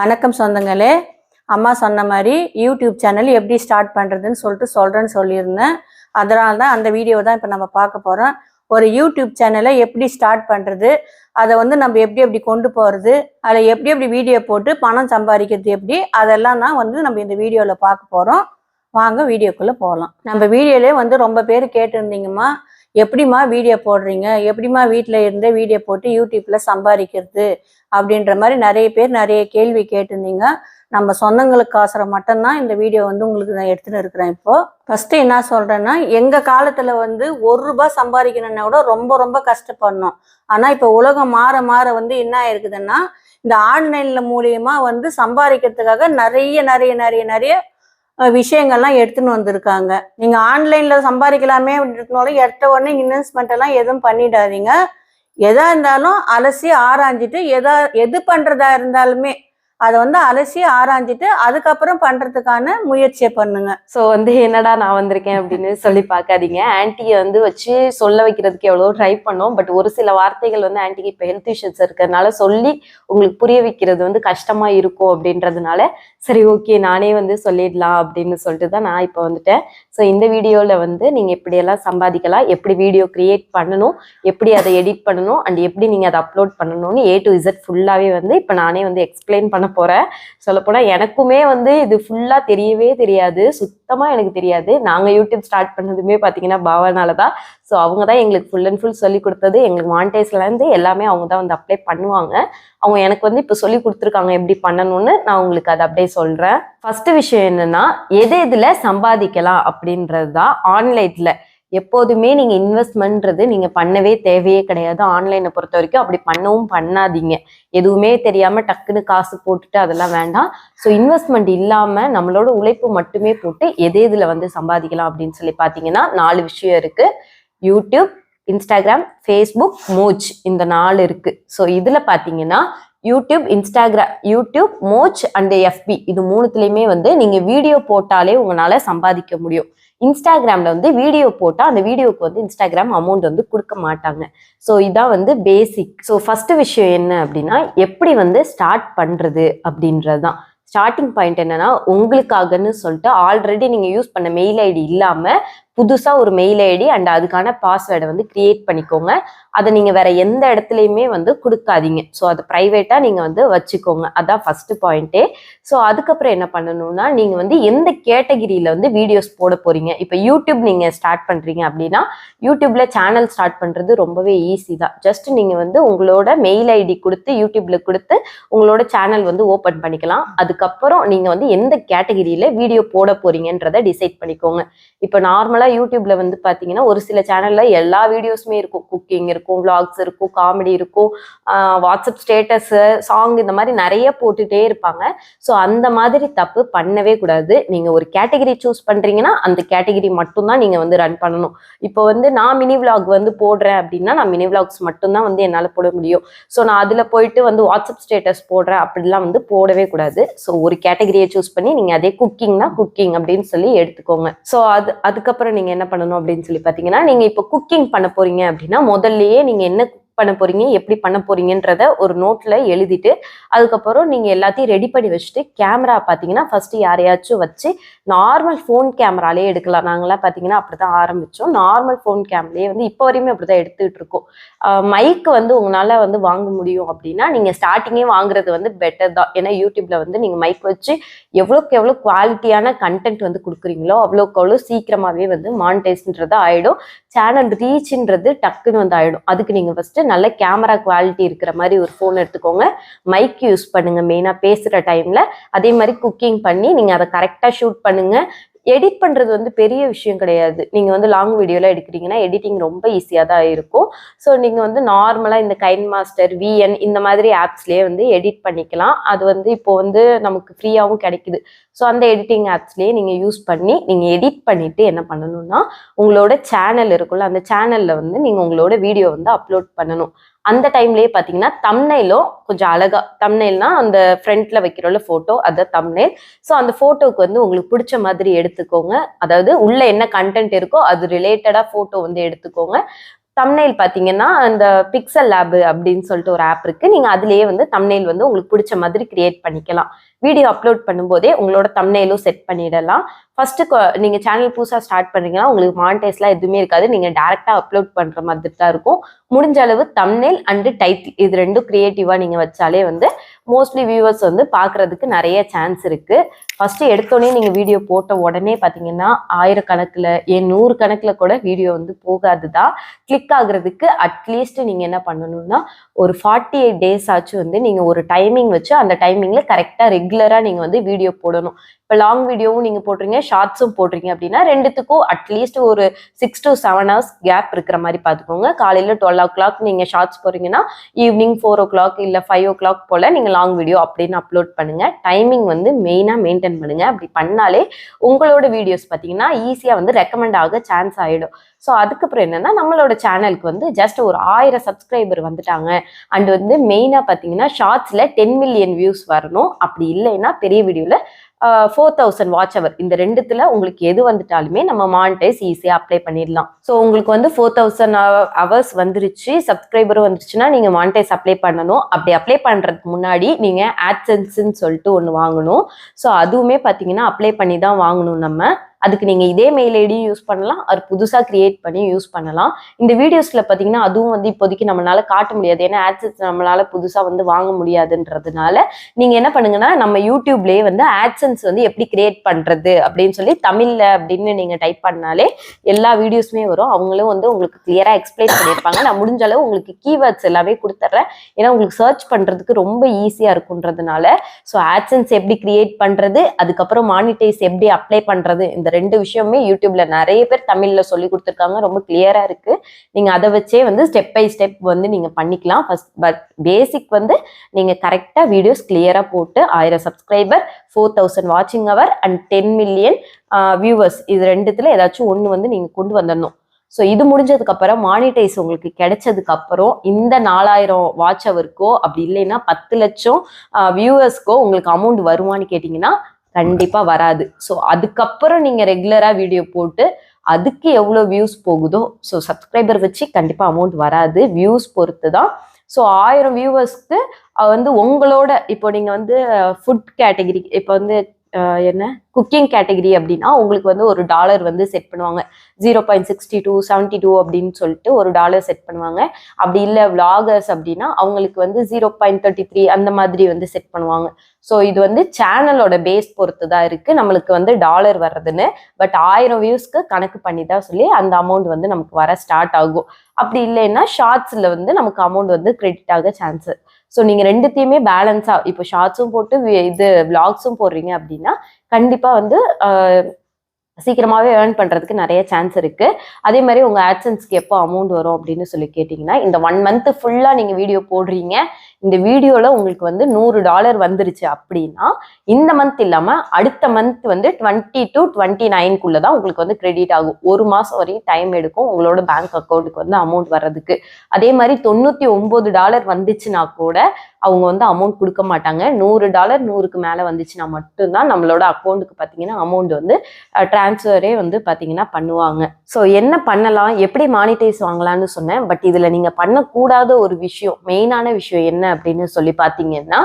வணக்கம் சொந்தங்களே. அம்மா சொன்ன மாதிரி யூடியூப் சேனல் எப்படி ஸ்டார்ட் பண்ணுறதுன்னு சொல்லிட்டு சொல்கிறேன்னு சொல்லியிருந்தேன். அதனால தான் அந்த வீடியோ தான் இப்போ நம்ம பார்க்க போகிறோம் ஒரு யூடியூப் சேனலை எப்படி ஸ்டார்ட் பண்ணுறது அதை வந்து நம்ம எப்படி எப்படி கொண்டு போகிறது அதில் எப்படி எப்படி வீடியோ போட்டு பணம் சம்பாதிக்கிறது எப்படி அதெல்லாம் தான் வந்து நம்ம இந்த வீடியோவில் பார்க்க போகிறோம் வாங்க வீடியோக்குள்ளே போகலாம் நம்ம வீடியோலே வந்து ரொம்ப பேர் கேட்டிருந்தீங்கம்மா. எப்படிம்மா வீடியோ போடுறீங்க? எப்படிம்மா வீட்டில் இருந்தே வீடியோ போட்டு யூடியூப்பில் சம்பாதிக்கிறது? அப்படின்ற மாதிரி நிறைய பேர் நிறைய கேள்வி கேட்டிருந்தீங்க. நம்ம சொந்தங்களுக்கு சொந்தங்களுக்கோசரம் மட்டும்தான் இந்த வீடியோ வந்து உங்களுக்கு நான் எடுத்துன்னு இருக்கிறேன் இப்போ. ஃபர்ஸ்ட் என்ன சொல்றேன்னா எங்க காலத்துல வந்து ஒரு ரூபாய் சம்பாதிக்கணும்னா கூட ரொம்ப ரொம்ப கஷ்டப்படணும். ஆனா இப்போ உலகம் மாற மாற வந்து என்ன ஆயிருக்குதுன்னா இந்த ஆன்லைன்ல மூலியமா வந்து சம்பாதிக்கிறதுக்காக நிறைய நிறைய நிறைய நிறைய விஷயங்கள்லாம் எடுத்துன்னு வந்திருக்காங்க. நீங்க ஆன்லைன்ல சம்பாதிக்கலாமே அப்படின்னாலும் எடுத்த உடனே இன்வெஸ்ட்மெண்ட் எல்லாம் எதுவும் பண்ணிடாதீங்க. எதா இருந்தாலும் அலசி ஆராய்ஞ்சிட்டு எதா எது பண்றதா இருந்தாலுமே அதை வந்து அலசி ஆராய்ஞ்சிட்டு அதுக்கப்புறம் பண்றதுக்கான முயற்சியை பண்ணுங்க. ஸோ வந்து என்னடா நான் வந்திருக்கேன் அப்படின்னு சொல்லி பார்க்காதீங்க. ஆன்ட்டியை வந்து வச்சு சொல்ல வைக்கிறதுக்கு எவ்வளோ ட்ரை பண்ணோம். பட் ஒரு சில வார்த்தைகள் வந்து ஆன்ட்டிக்கு இப்போ ஹெல்த் இஷ்யூஸ் இருக்கிறதுனால சொல்லி உங்களுக்கு புரிய வைக்கிறது வந்து கஷ்டமா இருக்கும் அப்படின்றதுனால சரி ஓகே நானே வந்து சொல்லிடலாம் அப்படின்னு சொல்லிட்டு தான் நான் இப்போ வந்துட்டேன். ஸோ இந்த வீடியோவில் வந்து நீங்கள் எப்படியெல்லாம் சம்பாதிக்கலாம் எப்படி வீடியோ கிரியேட் பண்ணணும் எப்படி அதை எடிட் பண்ணணும் அண்ட் எப்படி நீங்கள் அதை அப்லோட் பண்ணணும்னு ஏ டு இசட் ஃபுல்லாகவே வந்து இப்போ நானே வந்து எக்ஸ்பிளைன் பண்ண போகிறேன் சொல்லப்போனால் எனக்குமே வந்து இது ஃபுல்லாக தெரியவே தெரியாது. சுத்தமாக எனக்கு தெரியாது. நாங்கள் யூடியூப் ஸ்டார்ட் பண்ணதுமே பார்த்தீங்கன்னா பாவனால தான் ஸோ அவங்க தான் எங்களுக்கு ஃபுல் அண்ட் ஃபுல் சொல்லி கொடுத்தது. எங்களுக்கு மாண்டேஸ்லேருந்து எல்லாமே அவங்க தான் வந்து அப்ளை பண்ணுவாங்க. அவங்க எனக்கு வந்து இப்போ சொல்லி கொடுத்துருக்காங்க எப்படி பண்ணணும்னு நான் உங்களுக்கு அதை அப்படியே சொல்கிறேன் ஃபஸ்ட்டு விஷயம் என்னென்னா எது எதில் சம்பாதிக்கலாம் அப்படின்றது தான் ஆன்லைனில் எப்போதுமே நீங்கள் இன்வெஸ்ட்மெண்ட்றது நீங்கள் பண்ணவே தேவையே கிடையாது. ஆன்லைனை பொறுத்த வரைக்கும் அப்படி பண்ணவும் பண்ணாதீங்க. எதுவுமே தெரியாமல் டக்குன்னு காசு போட்டுட்டு அதெல்லாம் வேண்டாம். ஸோ இன்வெஸ்ட்மெண்ட் இல்லாமல் நம்மளோட உழைப்பு மட்டுமே போட்டு எது எதில் வந்து சம்பாதிக்கலாம் அப்படின்னு சொல்லி பார்த்தீங்கன்னா நாலு விஷயம் இருக்குது யூடியூப் இன்ஸ்டாகிராம் ஃபேஸ்புக் மோச் இந்த நாலு இருக்குது ஸோ இதில் பார்த்தீங்கன்னா YouTube Instagram YouTube Moj and எஃபி இது மூணுத்துலேயுமே வந்து நீங்கள் வீடியோ போட்டாலே உங்களால் சம்பாதிக்க முடியும். இன்ஸ்டாகிராமில் வந்து வீடியோ போட்டால் அந்த வீடியோக்கு வந்து இன்ஸ்டாகிராம் அமௌண்ட் வந்து கொடுக்க மாட்டாங்க. ஸோ இதான் வந்து பேசிக் ஸோ ஃபஸ்ட்டு விஷயம் என்ன அப்படின்னா எப்படி வந்து ஸ்டார்ட் பண்ணுறது அப்படின்றது தான் ஸ்டார்டிங் பாயிண்ட் என்னன்னா உங்களுக்காகன்னு சொல்லிட்டு ஆல்ரெடி நீங்கள் யூஸ் பண்ண மெயில் ஐடி இல்லாமல் புதுசாக ஒரு மெயில் ஐடி அண்ட் அதுக்கான பாஸ்வேர்டை வந்து கிரியேட் பண்ணிக்கோங்க. அதை நீங்கள் வேற எந்த இடத்துலையுமே வந்து கொடுக்காதீங்க. ஸோ அதை ப்ரைவேட்டாக நீங்கள் வந்து வச்சுக்கோங்க. அதான் ஃபர்ஸ்ட் பாயிண்ட்டே ஸோ அதுக்கப்புறம் என்ன பண்ணணும்னா நீங்கள் வந்து எந்த கேட்டகிரியில் வந்து வீடியோஸ் போட போறீங்க? இப்போ யூடியூப் நீங்கள் ஸ்டார்ட் பண்ணுறீங்க அப்படின்னா யூடியூப்ல சேனல் ஸ்டார்ட் பண்ணுறது ரொம்பவே ஈஸி தான். ஜஸ்ட் நீங்கள் வந்து உங்களோட மெயில் ஐடி கொடுத்து யூடியூப்ல கொடுத்து உங்களோட சேனல் வந்து ஓப்பன் பண்ணிக்கலாம். அதுக்கப்புறம் நீங்கள் வந்து எந்த கேட்டகிரியில் வீடியோ போட போகிறீங்கன்றதை டிசைட் பண்ணிக்கோங்க. இப்போ நார்மலாக யூடியூப்ல வந்து பார்த்தீங்கன்னா ஒரு சில சேனல்ல எல்லா வீடியோஸுமே இருக்கும். குக்கிங் இருக்கும் விளாக்ஸ் இருக்கும் காமெடி இருக்கும் வாட்ஸ்அப் ஸ்டேட்டஸ் சாங் இந்த மாதிரி நிறைய போட்டுட்டே இருப்பாங்க. ஸோ அந்த மாதிரி தப்பு பண்ணவே கூடாது. நீங்கள் ஒரு கேட்டகரி சூஸ் பண்ணுறீங்கன்னா அந்த கேட்டகரி மட்டும்தான் நீங்கள் வந்து ரன் பண்ணணும். இப்போ வந்து நான் மினி விளாக் வந்து போடுறேன் அப்படின்னா நான் மினி விளாக்ஸ் மட்டும்தான் வந்து என்னால் போட முடியும். ஸோ நான் அதில் போயிட்டு வந்து வாட்ஸ்அப் ஸ்டேட்டஸ் போடுறேன் அப்படிலாம் வந்து போடவே கூடாது. ஸோ ஒரு கேட்டகரியை சூஸ் பண்ணி நீங்கள் அதே குக்கிங்னா குக்கிங் அப்படின்னு சொல்லி எடுத்துக்கோங்க. ஸோ அது அதுக்கப்புறம் நீங்கள் என்ன பண்ணணும் அப்படின்னு சொல்லி பார்த்தீங்கன்னா நீங்கள் இப்போ குக்கிங் பண்ண போறீங்க அப்படின்னா முதல்லயே நீங்கள் என்ன குக் பண்ண போறீங்க எப்படி பண்ண போறீங்கன்றத ஒரு நோட்ல எழுதிட்டு அதுக்கப்புறம் நீங்க எல்லாத்தையும் ரெடி பண்ணி வச்சுட்டு கேமரா பார்த்தீங்கன்னா ஃபர்ஸ்ட் யாரையாச்சும் வச்சு நார்மல் ஃபோன் கேமராலே எடுக்கலாம். நாங்களாம் பார்த்தீங்கன்னா அப்படிதான் ஆரம்பிச்சோம். நார்மல் ஃபோன் கேமராலே வந்து இப்போ வரையுமே அப்படிதான் எடுத்துக்கிட்டு இருக்கோம். மைக் வந்து உங்களால் வந்து வாங்க முடியும் அப்படின்னா நீங்கள் ஸ்டார்டிங்கே வாங்குறது வந்து பெட்டர் தான். ஏன்னா யூடியூப்ல வந்து நீங்கள் மைக் வச்சு எவ்வளோக்கு எவ்வளோ குவாலிட்டியான கண்டென்ட் வந்து கொடுக்குறீங்களோ அவ்வளோக்கு அவ்வளோ சீக்கிரமாகவே வந்து மானிட்டைஸ்ன்றது ஆகிடும் சேனல் ரீச்ன்றது டக்குன்னு வந்து ஆகிடும் அதுக்கு நீங்கள் ஃபஸ்ட்டு நல்ல கேமரா குவாலிட்டி இருக்கிற மாதிரி ஒரு ஃபோன் எடுத்துக்கோங்க. மைக் யூஸ் பண்ணுங்கள் மெயினாக பேசுகிற டைமில் அதே மாதிரி குக்கிங் பண்ணி நீங்கள் அதை கரெக்டாக ஷூட் பண்ணுங்கள் எடிட் பண்ணுறது வந்து பெரிய விஷயம் கிடையாது. நீங்கள் வந்து லாங் வீடியோலாம் எடுக்கிறீங்கன்னா எடிட்டிங் ரொம்ப ஈஸியாக தான் இருக்கும். ஸோ நீங்கள் வந்து நார்மலாக இந்த கைன் மாஸ்டர் விஎன் இந்த மாதிரி ஆப்ஸ்லேயே வந்து எடிட் பண்ணிக்கலாம். அது வந்து இப்போ வந்து நமக்கு ஃப்ரீயாகவும் கிடைக்குது. ஸோ அந்த எடிட்டிங் ஆப்ஸ்லேயே நீங்கள் யூஸ் பண்ணி நீங்கள் எடிட் பண்ணிவிட்டு என்ன பண்ணணும்னா உங்களோட சேனல் இருக்குல்ல அந்த சேனலில் வந்து நீங்கள் உங்களோட வீடியோ வந்து அப்லோட் பண்ணணும். அந்த டைம்லயே பாத்தீங்கன்னா தம்னைலும் கொஞ்சம் அழகா தம்னைல்னா அந்த ஃப்ரண்ட்ல வைக்கிறோம்ல போட்டோ அதை தம்னைல் ஸோ அந்த ஃபோட்டோவுக்கு வந்து உங்களுக்கு பிடிச்ச மாதிரி எடுத்துக்கோங்க. அதாவது உள்ள என்ன கண்டென்ட் இருக்கோ அது ரிலேட்டடா போட்டோ வந்து எடுத்துக்கோங்க. தம்னைல் பார்த்தீங்கன்னா அந்த பிக்சல் லேபு அப்படின்னு சொல்லிட்டு ஒரு ஆப் இருக்கு. நீங்க அதுலயே வந்து தம்னைல் வந்து உங்களுக்கு பிடிச்ச மாதிரி கிரியேட் பண்ணிக்கலாம். வீடியோ அப்லோட் பண்ணும்போதே உங்களோட தம்னைலும் செட் பண்ணிடலாம். ஃபஸ்ட்டு நீங்க சேனல் புதுசாக ஸ்டார்ட் பண்ணுறீங்கன்னா உங்களுக்கு மானிட்டைஸ்லாம் எதுவுமே இருக்காது. நீங்க டேரக்டா அப்லோட் பண்ற மாதிரி தான் இருக்கும். முடிஞ்ச அளவு தம்னைல் அண்டு டைட்டில் இது ரெண்டும் கிரியேட்டிவா நீங்க வச்சாலே வந்து மோஸ்ட்லி வியூவர்ஸ் வந்து பார்க்கறதுக்கு நிறைய சான்ஸ் இருக்கு. ஃபர்ஸ்ட் எடுத்தோடனே நீங்க வீடியோ போட்ட உடனே பாத்தீங்கன்னா ஆயிரக்கணக்கில் ஏன் நூறு கணக்கில் கூட வீடியோ வந்து போகாது தான் கிளிக் ஆகுறதுக்கு அட்லீஸ்ட் நீங்க என்ன பண்ணணும்னா ஒரு ஃபார்ட்டி எயிட் டேஸ் ஆச்சு வந்து நீங்க ஒரு டைமிங் வச்சு அந்த டைமிங்ல கரெக்டாக ரெகுலரா நீங்க வந்து வீடியோ போடணும். இப்போ லாங் வீடியோவும் நீங்க போடுறீங்க ஷார்ட்ஸும் போடுறீங்க அப்படின்னா ரெண்டுத்துக்கும் அட்லீஸ்ட் ஒரு six to seven hours gap இருக்கிற மாதிரி பார்த்துக்கோங்க காலையில் டுவெல் ஓ கிளாக் நீங்க ஷார்ட்ஸ் போறீங்கன்னா ஈவினிங் ஃபோர் ஓ கிளாக் இல்லை ஃபைவ் ஓ கிளாக் போல நீங்க லாங் வீடியோ அப்படின்னு அப்லோட் பண்ணுங்க. டைமிங் வந்து மெயினாக மெயின்டைன் பண்ணுங்க. அப்படி பண்ணாலே உங்களோட வீடியோஸ் பார்த்தீங்கன்னா ஈஸியாக வந்து ரெக்கமெண்ட் ஆக சான்ஸ் ஆகிடும் ஸோ அதுக்கப்புறம் என்னன்னா நம்மளோட சேனலுக்கு வந்து ஜஸ்ட் ஒரு ஆயிரம் சப்ஸ்கிரைபர் வந்துட்டாங்க. அண்ட் வந்து மெயினாக பார்த்தீங்கன்னா ஷார்ட்ஸில் டென் மில்லியன் வியூஸ் வரணும். அப்படி இல்லைன்னா பெரிய வீடியோவில் ஃபோர் தௌசண்ட் வாட்ச் அவர் இந்த ரெண்டுத்துல உங்களுக்கு எது வந்துட்டாலுமே நம்ம மானிட்டைஸ் ஈஸியாக அப்ளை பண்ணிடலாம். ஸோ உங்களுக்கு வந்து ஃபோர் தௌசண்ட் ஹவர்ஸ் வந்துருச்சு சப்ஸ்கிரைபரும் வந்துருச்சுன்னா நீங்கள் மானிட்டைஸ் அப்ளை பண்ணணும். அப்படி அப்ளை பண்ணுறதுக்கு முன்னாடி நீங்கள் ஆட்சன்ஸ்ன்னு சொல்லிட்டு ஒன்று வாங்கணும். ஸோ அதுவுமே பார்த்தீங்கன்னா அப்ளை பண்ணி தான் வாங்கணும் நம்ம. அதுக்கு நீங்கள் இதே மெயில் ஐடியும் யூஸ் பண்ணலாம். அது புதுசாக கிரியேட் பண்ணி யூஸ் பண்ணலாம். இந்த வீடியோஸில் பார்த்தீங்கன்னா அதுவும் வந்து இப்போதைக்கு நம்மளால காட்ட முடியாது. ஏன்னா ஆட்சன்ஸ் நம்மளால புதுசாக வந்து வாங்க முடியாதுன்றதுனால நீங்கள் என்ன பண்ணுங்கன்னா நம்ம யூடியூப்லேயே வந்து ஆட்சன்ஸ் வந்து எப்படி கிரியேட் பண்ணுறது அப்படின்னு சொல்லி தமிழில் அப்படின்னு நீங்கள் டைப் பண்ணாலே எல்லா வீடியோஸுமே வரும். அவங்களும் வந்து உங்களுக்கு கிளியராக எக்ஸ்பிளைன் பண்ணியிருப்பாங்க. நான் முடிஞ்ச அளவு உங்களுக்கு கீவேர்ட்ஸ் எல்லாமே கொடுத்துட்றேன் ஏன்னா உங்களுக்கு சர்ச் பண்ணுறதுக்கு ரொம்ப ஈஸியாக இருக்குன்றதுனால ஸோ ஆட்சன்ஸ் எப்படி கிரியேட் பண்ணுறது அதுக்கப்புறம் மானிட்டைஸ் எப்படி அப்ளை பண்ணுறது இந்த ரெண்டு விஷயமே யூடியூப்ல நிறைய பேர் தமிழ்ல சொல்லி கொடுத்துருக்காங்க. ரொம்ப கிளியரா இருக்கு. நீங்க அதை வச்சே வந்து ஸ்டெப் பை ஸ்டெப் வந்து நீங்க பண்ணிக்கலாம். ஃபர்ஸ்ட் பட் பேசிக் வந்து நீங்க கரெக்டா வீடியோஸ் கிளியரா போட்டு ஆயிரம் சப்ஸ்கிரைபர் ஃபோர் தௌசண்ட் வாட்சிங் hour and ten million viewers இது ரெண்டுத்துல ஏதாச்சும் ஒன்று வந்து நீங்க கொண்டு வந்துடணும். ஸோ இது முடிஞ்சதுக்கு அப்புறம் மானிட்டைஸ் உங்களுக்கு கிடைச்சதுக்கு அப்புறம் இந்த நாலாயிரம் வாட்ச் அவருக்கோ அப்படி இல்லைன்னா பத்து லட்சம் வியூவர்ஸ்க்கோ உங்களுக்கு அமௌண்ட் வருமான்னு கேட்டிங்கன்னா கண்டிப்பா வராது. ஸோ அதுக்கப்புறம் நீங்க ரெகுலரா வீடியோ போட்டு அதுக்கு எவ்வளோ வியூஸ் போகுதோ ஸோ சப்ஸ்கிரைபர் வச்சு கண்டிப்பா அமௌண்ட் வராது. வியூஸ் பொறுத்து தான் ஸோ ஆயிரம் வியூவர்ஸ்க்கு வந்து உங்களோட இப்போ நீங்க வந்து ஃபுட் கேட்டகிரி இப்போ வந்து என்ன? குக்கிங் கேட்டகிரி அப்படின்னா உங்களுக்கு வந்து ஒரு டாலர் வந்து செட் பண்ணுவாங்க. Zero point sixty two seventy two அப்படின்னு சொல்லிட்டு ஒரு டாலர் செட் பண்ணுவாங்க. அப்படி இல்லை விளாகர்ஸ் அப்படின்னா அவங்களுக்கு வந்து ஜீரோ பாயிண்ட் தேர்ட்டி த்ரீ அந்த மாதிரி வந்து செட் பண்ணுவாங்க. ஸோ இது வந்து சேனலோட பேஸ் பொறுத்து தான் இருக்குது நம்மளுக்கு வந்து டாலர் வர்றதுன்னு. பட் ஆயிரம் வியூஸ்க்கு கணக்கு பண்ணி தான் சொல்லி அந்த அமௌண்ட் வந்து நமக்கு வர ஸ்டார்ட் ஆகும். அப்படி இல்லைன்னா ஷார்ட்ஸில் வந்து நமக்கு அமௌண்ட் வந்து கிரெடிட் ஆக சான்ஸ் ஸோ நீங்கள் ரெண்டுத்தையுமே பேலன்ஸாக இப்போ ஷார்ட்ஸும் போட்டு இது விளாக்ஸும் போடுறீங்க அப்படின்னா கண்டிப்பாக வந்து சீக்கிரமாகவே ஏர்ன் பண்ணுறதுக்கு நிறைய சான்ஸ் இருக்குது அதே மாதிரி உங்கள் ஆட்சன்ஸ்க்கு எப்போ அமௌண்ட் வரும் அப்படின்னு சொல்லி கேட்டிங்கன்னா இந்த ஒன் மந்த் ஃபுல்லாக நீங்கள் வீடியோ போடுறீங்க. இந்த வீடியோவில் உங்களுக்கு வந்து நூறு டாலர் வந்துருச்சு அப்படின்னா இந்த மந்த் இல்லாமல் அடுத்த மந்த் வந்து டுவெண்ட்டி டு டுவெண்ட்டி நைன்குள்ளே தான் உங்களுக்கு வந்து கிரெடிட் ஆகும். ஒரு மாதம் வரையும் டைம் எடுக்கும் உங்களோட பேங்க் அக்கௌண்ட்டுக்கு வந்து அமௌண்ட் வர்றதுக்கு. அதே மாதிரி தொண்ணூற்றி ஒம்பது டாலர் வந்துச்சுன்னா கூட அவங்க வந்து அமௌண்ட் கொடுக்க மாட்டாங்க. நூறு டாலர் நூறுக்கு மேலே வந்துச்சுன்னா மட்டும்தான் நம்மளோட அக்கௌண்ட்டுக்கு பார்த்தீங்கன்னா அமௌண்ட் வந்து டிரான்ஸ்ஃபரே வந்து பார்த்தீங்கன்னா பண்ணுவாங்க. ஸோ என்ன பண்ணலாம்? எப்படி மானிட்டைஸ் வாங்கலாம்னு சொன்னேன். பட் இதில் நீங்கள் பண்ணக்கூடாத ஒரு விஷயம் மெயினான விஷயம் என்ன அப்படின்னு சொல்லி பார்த்தீங்கன்னா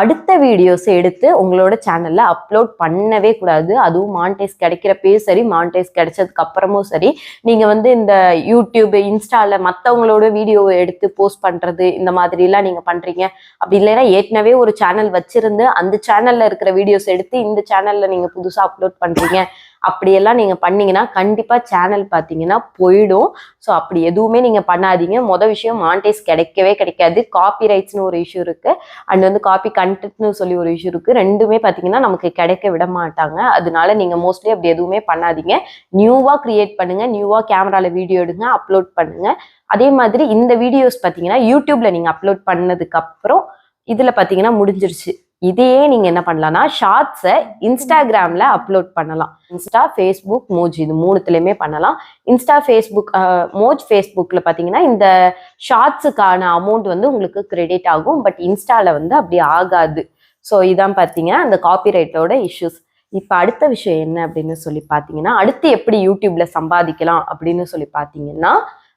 அடுத்த வீடியோஸ் எடுத்து உங்களோட சேனலில் அப்லோட் பண்ணவே கூடாது. அதுவும் மானிட்டைஸ் கிடைக்கிறப்பயும் சரி மானிட்டைஸ் கிடைச்சதுக்கு அப்புறமும் சரி. நீங்கள் வந்து இந்த யூடியூப் இன்ஸ்டாவில் மற்றவங்களோட வீடியோவை எடுத்து போஸ்ட் பண்ணுறது இந்த மாதிரிலாம் நீங்கள் பண்ணுறீங்க அப்படி இல்லைன்னா ஏற்கனவே ஒரு சேனல் வச்சுருந்து அந்த சேனலில் இருக்கிற வீடியோஸ் எடுத்து இந்த சேனலில் நீங்கள் புதுசாக அப்லோட் பண்ணுறீங்க அப்படியெல்லாம் நீங்க பண்ணீங்கன்னா கண்டிப்பா சேனல் பார்த்தீங்கன்னா போயிடும். ஸோ அப்படி எதுவுமே நீங்க பண்ணாதீங்க. மொதல் விஷயம் மாண்டேஸ் கிடைக்கவே கிடைக்காது. காப்பி ரைட்ஸ்னு ஒரு இஷ்யூ இருக்கு. அண்ட் வந்து காப்பி கண்டென்ட்னு சொல்லி ஒரு இஷ்யூ இருக்கு. ரெண்டுமே பார்த்தீங்கன்னா நமக்கு கிடைக்க விட மாட்டாங்க. அதனால நீங்க மோஸ்ட்லி அப்படி எதுவுமே பண்ணாதீங்க. நியூவா கிரியேட் பண்ணுங்க. நியூவா கேமரால வீடியோ எடுங்க. அப்லோட் பண்ணுங்க. அதே மாதிரி இந்த வீடியோஸ் பார்த்தீங்கன்னா யூடியூப்ல நீங்க அப்லோட் பண்ணதுக்கு அப்புறம் இதுல பார்த்தீங்கன்னா முடிஞ்சிருச்சு. இதையே நீங்க என்ன பண்ணலாம்னா ஷார்ட்ஸை இன்ஸ்டாகிராம்ல அப்லோட் பண்ணலாம். இன்ஸ்டா ஃபேஸ்புக் மோஜ் இது மூணுத்துலயுமே பண்ணலாம். இன்ஸ்டா ஃபேஸ்புக் மோஜ் ஃபேஸ்புக்ல பாத்தீங்கன்னா இந்த ஷார்ட்ஸுக்கான அமௌண்ட் வந்து உங்களுக்கு கிரெடிட் ஆகும். பட் இன்ஸ்டால வந்து அப்படி ஆகாது. ஸோ இதான் பார்த்தீங்க அந்த காப்பிரைட்டோட இஷ்யூஸ் இப்போ அடுத்த விஷயம் என்ன அப்படின்னு சொல்லி பார்த்தீங்கன்னா அடுத்து எப்படி யூடியூப்ல சம்பாதிக்கலாம் அப்படின்னு சொல்லி பார்த்தீங்கன்னா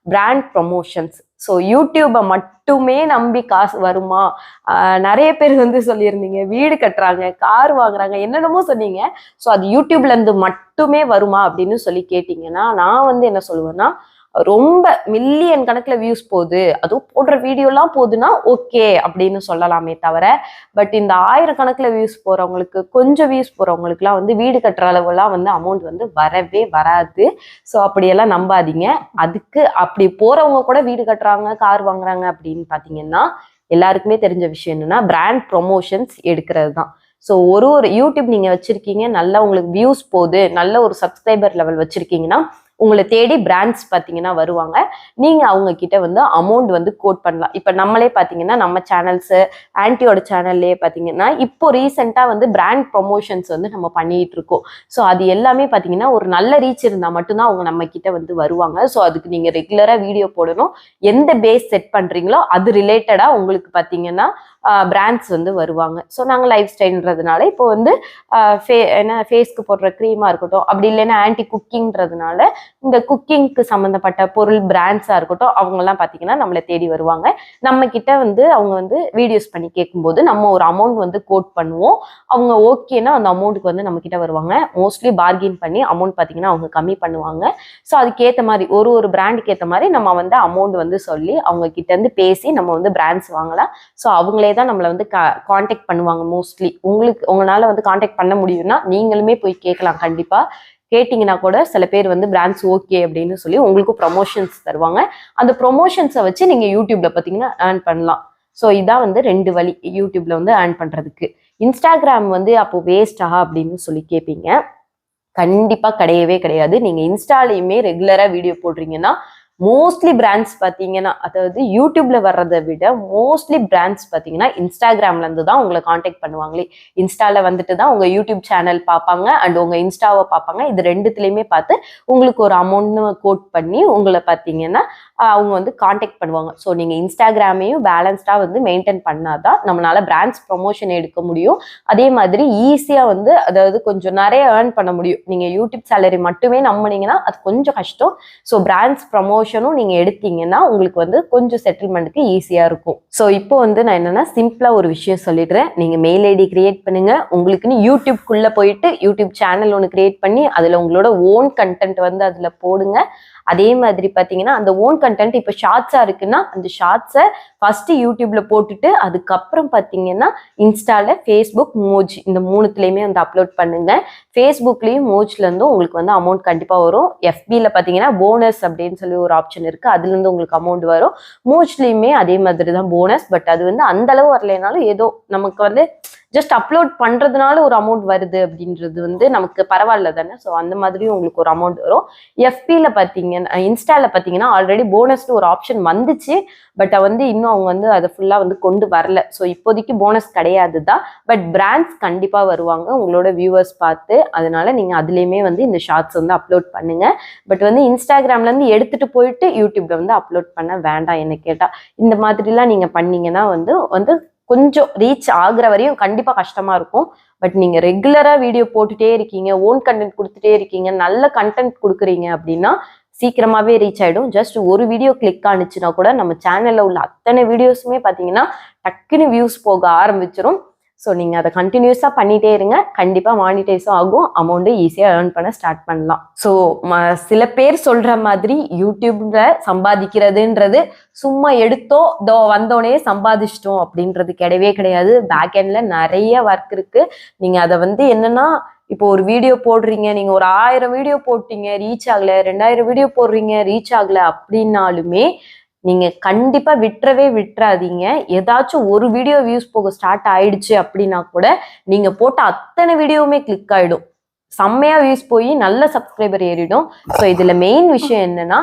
பிராண்ட் ப்ரொமோஷன்ஸ் ஸோ யூடியூப்பை மட்டுமே நம்பி காசு வருமா? ஆஹ் நிறைய பேர் வந்து சொல்லியிருந்தீங்க வீடு கட்டுறாங்க கார் வாங்குறாங்க என்னென்னமோ சொன்னீங்க. ஸோ அது யூடியூப்ல இருந்து மட்டுமே வருமா அப்படின்னு சொல்லி கேட்டிங்கன்னா நான் வந்து என்ன சொல்லுவேன்னா ரொம்ப மில்லியன் கணக்கில் வியூஸ் போகுது. அதுவும் போடுற வீடியோலாம் போகுதுன்னா ஓகே அப்படின்னு சொல்லலாமே தவிர பட் இந்த ஆயிரக்கணக்கில் வியூஸ் போகிறவங்களுக்கு கொஞ்சம் வியூஸ் போகிறவங்களுக்குலாம் வந்து வீடு கட்டுற அளவுலாம் வந்து அமௌண்ட் வந்து வரவே வராது. ஸோ அப்படியெல்லாம் நம்பாதீங்க. அதுக்கு அப்படி போகிறவங்க கூட வீடு கட்டுறாங்க கார் வாங்குறாங்க அப்படின்னு பார்த்தீங்கன்னா எல்லாருக்குமே தெரிஞ்ச விஷயம் என்னன்னா பிராண்ட் ப்ரொமோஷன்ஸ் எடுக்கிறது தான் ஸோ ஒரு ஒரு யூடியூப் நீங்கள் வச்சுருக்கீங்க நல்லா உங்களுக்கு வியூஸ் போகுது நல்ல ஒரு சப்ஸ்கிரைபர் லெவல் வச்சுருக்கீங்கன்னா உங்களை தேடி பிராண்ட்ஸ் பார்த்தீங்கன்னா வருவாங்க. நீங்கள் அவங்க கிட்ட வந்து அமௌண்ட் வந்து கோட் பண்ணலாம். இப்போ நம்மளே பார்த்தீங்கன்னா நம்ம சேனல்ஸு ஆன்ட்டியோட சேனல்லே பார்த்தீங்கன்னா இப்போ ரீசெண்டாக வந்து பிராண்ட் ப்ரொமோஷன்ஸ் வந்து நம்ம பண்ணிட்டு இருக்கோம். ஸோ அது எல்லாமே பார்த்தீங்கன்னா ஒரு நல்ல ரீச் இருந்தால் மட்டும்தான் அவங்க நம்ம கிட்ட வந்து வருவாங்க. ஸோ அதுக்கு நீங்கள் ரெகுலராக வீடியோ போடணும். எந்த பேஸ் செட் பண்ணுறீங்களோ அது ரிலேட்டடாக உங்களுக்கு பார்த்தீங்கன்னா பிராண்ட்ஸ் வந்து வருவாங்க. ஸோ நாங்கள் லைஃப் ஸ்டைல்ன்றதுனால இப்போ வந்து ஃபே- என்ன ஃபேஸ்க்கு போடுற க்ரீமாக இருக்கட்டும் அப்படி இல்லைன்னா ஆன்டி குக்கிங்ன்றதுனால இந்த குக்கிங்க்கு சம்மந்தப்பட்ட பொருள் பிராண்ட்ஸாக இருக்கட்டும் அவங்கெல்லாம் பார்த்தீங்கன்னா நம்மளை தேடி வருவாங்க. நம்ம கிட்ட வந்து அவங்க வந்து வீடியோஸ் பண்ணி கேட்கும்போது நம்ம ஒரு அமௌண்ட் வந்து கோட் பண்ணுவோம். அவங்க ஓகேன்னா அந்த அமௌண்ட்டுக்கு வந்து நம்ம கிட்ட வருவாங்க. மோஸ்ட்லி பார்கின் பண்ணி அமௌண்ட் பார்த்தீங்கன்னா அவங்க கம்மி பண்ணுவாங்க. ஸோ அதுக்கேற்ற மாதிரி ஒரு ஒரு பிராண்டுக்கு ஏற்ற மாதிரி நம்ம வந்து அமௌண்ட் வந்து சொல்லி அவங்க கிட்ட இருந்து பேசி நம்ம வந்து பிராண்ட்ஸ் வாங்கலாம். ஸோ அவங்களே தான் நம்மளை வந்து காண்டாக்ட் பண்ணுவாங்க மோஸ்ட்லி உங்களுக்கு உங்களால வந்து காண்டாக்ட் பண்ண முடியும்னா நீங்களுமே போய் கேட்கலாம் கண்டிப்பா. கேட்டிங்கன்னா கூட சில பேர் வந்து பிராண்ட்ஸ் ஓகே அப்படின்னு சொல்லி உங்களுக்கு ப்ரொமோஷன்ஸ் தருவாங்க. அந்த ப்ரொமோஷன்ஸை வச்சு நீங்க யூடியூப்ல பார்த்தீங்கன்னா ஏர்ன் பண்ணலாம். ஸோ இதான் வந்து ரெண்டு வழி யூடியூப்ல வந்து ஏர்ன் பண்றதுக்கு. இன்ஸ்டாகிராம் வந்து அப்போ வேஸ்டா அப்படின்னு சொல்லி கேட்பீங்க கண்டிப்பா கிடையவே கிடையாது. நீங்க இன்ஸ்டாலையுமே ரெகுலரா வீடியோ போடுறீங்கன்னா மோஸ்ட்லி பிராண்ட்ஸ் பார்த்தீங்கன்னா அதாவது யூடியூப்ல வர்றதை விட மோஸ்ட்லி பிராண்ட்ஸ் பார்த்தீங்கன்னா இன்ஸ்டாகிராம்ல இருந்து தான் உங்களை காண்டாக்ட் பண்ணுவாங்களே. இன்ஸ்டால வந்துட்டு தான் உங்க யூடியூப் சேனல் பார்ப்பாங்க அண்ட் உங்க இன்ஸ்டாவை பார்ப்பாங்க. இது ரெண்டுத்துலையுமே பார்த்து உங்களுக்கு ஒரு அமௌண்ட்னு கோட் பண்ணி உங்களை பார்த்தீங்கன்னா அவங்க வந்து காண்டாக்ட் பண்ணுவாங்க. ஸோ நீங்க இன்ஸ்டாகிராமையும் பேலன்ஸ்டாக வந்து மெயின்டைன் பண்ணாதான் நம்மளால பிராண்ட்ஸ் ப்ரொமோஷன் எடுக்க முடியும். அதே மாதிரி ஈஸியாக வந்து அதாவது கொஞ்சம் நிறைய ஏர்ன் பண்ண முடியும். நீங்க யூடியூப் சேலரி மட்டுமே நம்பினீங்கன்னா அது கொஞ்சம் கஷ்டம். ஸோ பிராண்ட்ஸ் போர்ஷனும் நீங்கள் எடுத்தீங்கன்னா உங்களுக்கு வந்து கொஞ்சம் செட்டில்மெண்ட்டுக்கு ஈஸியாக இருக்கும். ஸோ இப்போ வந்து நான் என்னென்னா சிம்பிளாக ஒரு விஷயம் சொல்லிடுறேன். நீங்கள் மெயில் ஐடி கிரியேட் பண்ணுங்கள் உங்களுக்குன்னு யூடியூப்குள்ளே போயிட்டு யூடியூப் சேனல் ஒன்று கிரியேட் பண்ணி அதில் உங்களோட ஓன் கண்டென்ட் வந்து அதில் போடுங்க. அதே மாதிரி பார்த்தீங்கன்னா அந்த ஓன் கண்டென்ட் இப்போ ஷார்ட்ஸாக இருக்குன்னா அந்த ஷார்ட்ஸை ஃபஸ்ட்டு யூடியூப்ல போட்டுட்டு அதுக்கப்புறம் பார்த்தீங்கன்னா இன்ஸ்டாவில் ஃபேஸ்புக் மோஜ் இந்த மூணுத்துலேயுமே வந்து அப்லோட் பண்ணுங்க. ஃபேஸ்புக்லேயும் மோஜ்லேருந்தும் உங்களுக்கு வந்து அமௌண்ட் கண்டிப்பாக வரும். எஃபியில் பார்த்தீங்கன்னா போனஸ் அப்படின்னு சொல்லி ஒரு ஆப்ஷன் இருக்குது அதுலேருந்து உங்களுக்கு அமௌண்ட் வரும். மோஜ்லேயுமே அதே மாதிரி தான் போனஸ் பட் அது வந்து அந்த அளவு வரலைனாலும் ஏதோ நமக்கு வந்து ஜஸ்ட் அப்லோட் பண்றதுனால ஒரு அமௌண்ட் வருது அப்படின்றது வந்து நமக்கு பரவாயில்ல தானே? ஸோ அந்த மாதிரியும் உங்களுக்கு ஒரு அமௌண்ட் வரும். எஃபியில் பார்த்தீங்கன்னா இன்ஸ்டால பார்த்தீங்கன்னா ஆல்ரெடி போனஸ்னு ஒரு ஆப்ஷன் வந்துச்சு. பட் வந்து இன்னும் அவங்க வந்து அதை ஃபுல்லாக வந்து கொண்டு வரல. ஸோ இப்போதைக்கு போனஸ் கிடையாது தான். பட் பிராண்ட்ஸ் கண்டிப்பாக வருவாங்க. உங்களோட வியூவர்ஸ் பார்த்து. அதனால நீங்கள் அதுலேயுமே வந்து இந்த ஷார்ட்ஸ் வந்து அப்லோட் பண்ணுங்க. பட் வந்து இன்ஸ்டாகிராம்லேருந்து எடுத்துட்டு போயிட்டு யூடியூப்ல வந்து அப்லோட் பண்ண வேண்டாம் என்ன கேட்டால் இந்த மாதிரிலாம் நீங்கள் பண்ணீங்கன்னா வந்து வந்து கொஞ்சம் ரீச் ஆகுற வரையும் கண்டிப்பா கஷ்டமா இருக்கும். பட் நீங்க ரெகுலரா வீடியோ போட்டுட்டே இருக்கீங்க ஓன் கண்டென்ட் கொடுத்துட்டே இருக்கீங்க நல்ல கண்டென்ட் கொடுக்குறீங்க அப்படின்னா சீக்கிரமாவே ரீச் ஆயிடும். ஜஸ்ட் ஒரு வீடியோ கிளிக் ஆனிச்சுன்னா கூட நம்ம சேனல்ல உள்ள அத்தனை வீடியோஸுமே பாத்தீங்கன்னா டக்குன்னு வியூஸ் போக ஆரம்பிச்சிடும் ஸோ நீங்கள் அதை கண்டினியூஸாக பண்ணிகிட்டே இருங்க. கண்டிப்பாக மானிட்டைஸும் ஆகும். அமௌண்ட்டு ஈஸியாக ஏர்ன் பண்ண ஸ்டார்ட் பண்ணலாம். ஸோ சில பேர் சொல்கிற மாதிரி யூடியூப்பில் சம்பாதிக்கிறதுன்றது சும்மா எடுத்தோ தோ வந்தோடனே சம்பாதிச்சிட்டோம் அப்படின்றது கிடையவே கிடையாது. பேக் எண்டில் நிறைய ஒர்க் இருக்குது நீங்கள் அதை வந்து என்னென்னா இப்போ ஒரு வீடியோ போடுறீங்க நீங்க ஒரு ஆயிரம் வீடியோ போட்டீங்க ரீச் ஆகல ரெண்டாயிரம் வீடியோ போடுறீங்க ரீச் ஆகல அப்படின்னாலுமே நீங்க கண்டிப்பா விட்டுறவே விட்டுறாதீங்க. ஏதாச்சும் ஒரு வீடியோ வியூஸ் போக ஸ்டார்ட் ஆயிடுச்சு அப்படின்னா கூட நீங்க போட்ட அத்தனை வீடியோவுமே கிளிக் ஆயிடும். செம்மையா வியூஸ் போய் நல்ல சப்ஸ்கிரைபர் ஏறிடும். ஸோ இதுல மெயின் விஷயம் என்னன்னா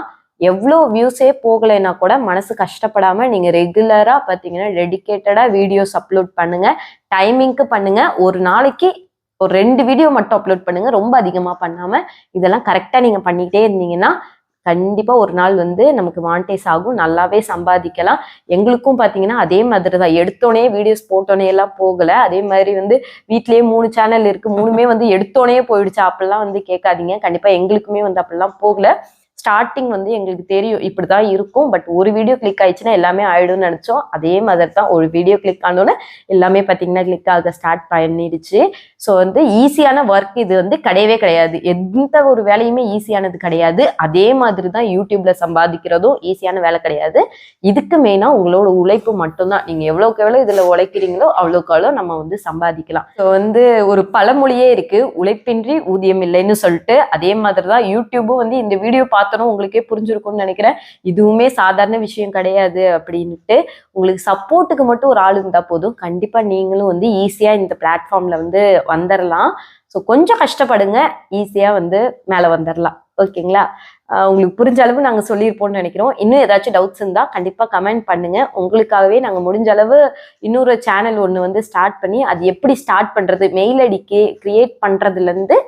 எவ்வளோ வியூஸே போகலைன்னா கூட மனசு கஷ்டப்படாம நீங்க ரெகுலரா பார்த்தீங்கன்னா டெடிக்கேட்டடா வீடியோஸ் அப்லோட் பண்ணுங்க. டைமிங்க்கு பண்ணுங்க. ஒரு நாளைக்கு ஒரு ரெண்டு வீடியோ மட்டும் அப்லோட் பண்ணுங்க. ரொம்ப அதிகமா பண்ணாம இதெல்லாம் கரெக்டா நீங்க பண்ணிக்கிட்டே இருந்தீங்கன்னா கண்டிப்பாக ஒரு நாள் வந்து நமக்கு மானிட்டைஸ் ஆகும். நல்லாவே சம்பாதிக்கலாம். எங்களுக்கும் பார்த்தீங்கன்னா அதே மாதிரி தான் எடுத்தோடனே வீடியோஸ் போட்டோனே எல்லாம் போகலை. அதே மாதிரி வந்து வீட்லேயே மூணு சேனல் இருக்குது மூணுமே வந்து எடுத்தோடனே போயிடுச்சு. அப்படிலாம் வந்து கேட்காதீங்க. கண்டிப்பாக எங்களுக்குமே வந்து அப்படிலாம் போகலை. ஸ்டார்டிங் வந்து எங்களுக்கு தெரியும். இப்படிதான் இருக்கும். பட் ஒரு வீடியோ கிளிக் ஆயிடுச்சுன்னா எல்லாமே ஆயிடும்னு நினைச்சோம். அதே மாதிரி தான் ஒரு வீடியோ கிளிக் ஆனோன்னு எல்லாமே பார்த்தீங்கன்னா கிளிக் ஆக ஸ்டார்ட் பண்ணிடுச்சு. ஸோ வந்து ஈஸியான ஒர்க் இது வந்து கிடையவே கிடையாது. எந்த ஒரு வேலையுமே ஈஸியானது கிடையாது. அதே மாதிரி தான் யூடியூப்ல சம்பாதிக்கிறதும் ஈஸியான வேலை கிடையாது. இதுக்கு மெயினாக உங்களோட உழைப்பு மட்டும்தான். நீங்கள் எவ்வளோக்கு எவ்வளோ இதில் உழைக்கிறீங்களோ அவ்வளோக்கு அவ்வளோ நம்ம வந்து சம்பாதிக்கலாம். ஸோ வந்து ஒரு பழமொழியே இருக்குது உழைப்பின்றி ஊதியம் இல்லைன்னு சொல்லிட்டு அதே மாதிரி தான் யூடியூபும் வந்து இந்த வீடியோ பார்த்து பார்த்தனும் உங்களுக்கே புரிஞ்சிருக்கும்னு நினைக்கிறேன். இதுவுமே சாதாரண விஷயம் கிடையாது அப்படின்ட்டு உங்களுக்கு சப்போர்ட்டுக்கு மட்டும் ஒரு ஆள் இருந்தா போதும். கண்டிப்பா நீங்களும் வந்து ஈஸியா இந்த பிளாட்ஃபார்ம்ல வந்து வந்துடலாம் ஸோ கொஞ்சம் கஷ்டப்படுங்க. ஈஸியா வந்து மேலே வந்துடலாம் ஓகேங்களா உங்களுக்கு புரிஞ்ச அளவு நாங்கள் சொல்லியிருப்போம்னு நினைக்கிறோம். இன்னும் ஏதாச்சும் டவுட்ஸ் இருந்தால் கண்டிப்பாக கமெண்ட் பண்ணுங்க. உங்களுக்காகவே நாங்கள் முடிஞ்ச அளவு இன்னொரு சேனல் ஒன்று வந்து ஸ்டார்ட் பண்ணி அது எப்படி ஸ்டார்ட் பண்ணுறது மெயில் ஐடிக்கு கிரியேட் பண்ணுறதுலேருந்து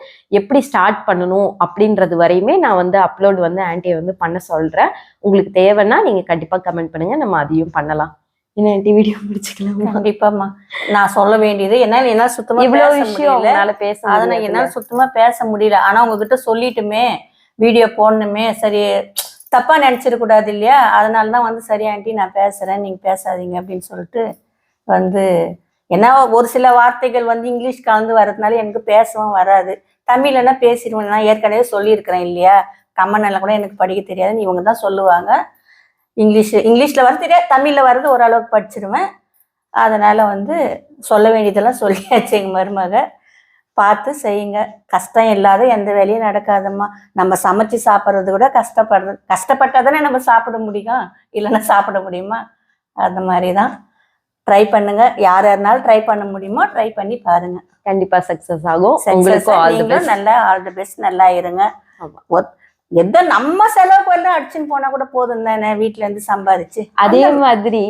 எப்படி ஸ்டார்ட் பண்ணணும் அப்படின்றது வரையுமே நான் வந்து அப்லோட் வந்து ஆன்ட்டியை வந்து பண்ண சொல்கிறேன் உங்களுக்கு தேவைன்னா நீங்கள் கண்டிப்பாக கமெண்ட் பண்ணுங்க. நம்ம அதையும் பண்ணலாம். என்ன ஆன்ட்டி வீடியோ முடிச்சுக்கலாமா? கண்டிப்பாம்மா. நான் சொல்ல வேண்டியது என்னால என்னால சுத்தமா இவ்வளோ விஷயம் உங்களால பேச அதை? என்னால சுத்தமா பேச முடியல. ஆனா உங்ககிட்ட சொல்லிட்டுமே வீடியோ போடணுமே சரி தப்பாக நினச்சிடக்கூடாது இல்லையா? அதனால தான் வந்து சரி ஆண்டி நான் பேசுகிறேன் நீங்கள் பேசாதீங்க அப்படின்னு சொல்லிட்டு வந்து ஏன்னா ஒரு சில வார்த்தைகள் வந்து இங்கிலீஷ் கலந்து வர்றதுனால எனக்கு பேசவும் வராது. தமிழ்னா பேசிடுவேன் நான் ஏற்கனவே சொல்லியிருக்கிறேன் இல்லையா? கம்மன் கூட எனக்கு படிக்க தெரியாதுன்னு இவங்க தான் சொல்லுவாங்க. இங்கிலீஷ் இங்கிலீஷில் வர தெரியாது தமிழில் வர்றது ஓரளவுக்கு படிச்சிருவேன். அதனால் வந்து சொல்ல வேண்டியதெல்லாம் சொல்லியாச்சு எங்கள் மருமக. பார்த்து செய்யுங்க. கஷ்டம் இல்லாத எந்த வேலையும் நடக்காதம்மா. நம்ம சமைச்சு சாப்பிட்றது கூட கஷ்டப்படுறது கஷ்டப்பட்டா தானே நம்ம சாப்பிட முடியும்? இல்லைன்னா சாப்பிட முடியுமா? அந்த மாதிரி தான் ட்ரை பண்ணுங்க. யார் யாருனாலும் ட்ரை பண்ண முடியுமோ ட்ரை பண்ணி பாருங்க. கண்டிப்பா சக்சஸ் ஆகும். உங்களுக்கும் நல்லா ஆல் தி பெஸ்ட் நல்லா இருங்க. எதோ நம்ம செலவுக்கு வந்து அடிச்சுன்னு போனா கூட போதும் தானே வீட்ல இருந்து சம்பாதிச்சு. அதே மாதிரி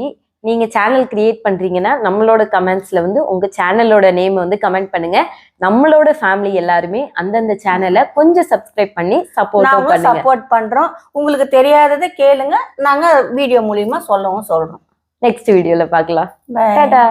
நீங்க சேனல் கிரியேட் பண்றீங்கன்னா நம்மளோட கமெண்ட்ஸ்ல வந்து உங்க சேனலோட நேம் வந்து கமெண்ட் பண்ணுங்க. நம்மளோட ஃபேமிலி எல்லாருமே அந்தந்த சேனலை கொஞ்சம் சப்ஸ்கிரைப் பண்ணி பண்ணுங்க. சப்போர்ட் பண்றோம். உங்களுக்கு தெரியாததை கேளுங்க. நாங்க வீடியோ மூலியமா சொல்லவும் சொல்றோம். நெக்ஸ்ட் வீடியோல பார்க்கலாம். டாடா